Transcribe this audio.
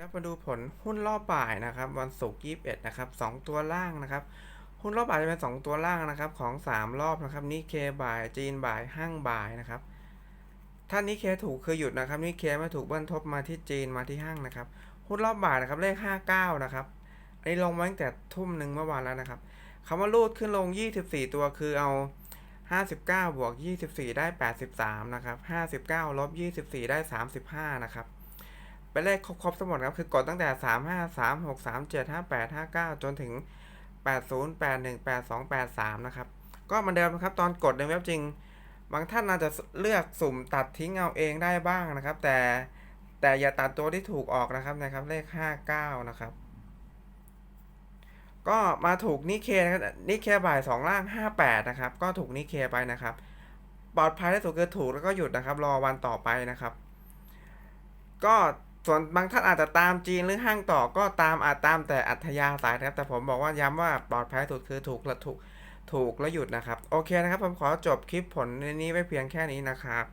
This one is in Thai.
แล้วมาดูผลหุ้นรอบบ่ายนะครับ วันศุกร์21นะครับสองตัวล่างนะครับ หุ้นรอบบ่ายจะเป็น2ตัวล่างนะครับ ของ3รอบนะครับนิเคบ่ายจีนบ่ายห้างบ่ายนะครับถ้านิเคถูกคือหยุดนะครับนิเคไม่ถูกเบิ้ลทบมาที่จีนมาที่ห้างนะครับ หุ้นรอบบ่ายนะครับเลข59นะครับอันนี้ลงมาตั้งแต่ทุ่มหนึ่งเมื่อวานแล้วนะครับคำว่ารูดขึ้นลง24ตัวคือเอา59บวก24ได้83นะครับ59ลบ24ได้35นะครับ เป็นเลขครบๆทั้งหมดครับ คือกดตั้งแต่ 3 5 3 6 3 7 5 8 5 9 จนถึง 80 81 82 83 นะครับ ก็เหมือนเดิมนะครับ ตอนกดในเว็บจริง บางท่านอาจจะเลือกสุ่มตัดทิ้งเอาเองได้บ้างนะครับ แต่แต่อย่าตัดตัวที่ถูกออกนะครับนะครับ เลข 59 นะครับ ก็มาถูกนิเคนะครับนิเคบ่าย 2 ล่าง 58 นะครับ ก็ถูกนิเคไปนะครับ ปลอดภัยที่สุดคือถูกแล้วก็หยุดนะครับ รอวันต่อไปนะครับ ก็ ส่วนบางท่านอาจจะตามจีนหรือห้างต่อก็ตามอาจตามแต่อัธยาศัยนะครับ แต่ผมบอกว่าย้ำว่าปลอดภัยที่สุดคือถูกและถูกถูกและหยุดนะครับ โอเคนะครับ ผมขอจบคลิปผลในนี้ไว้เพียงแค่นี้นะครับ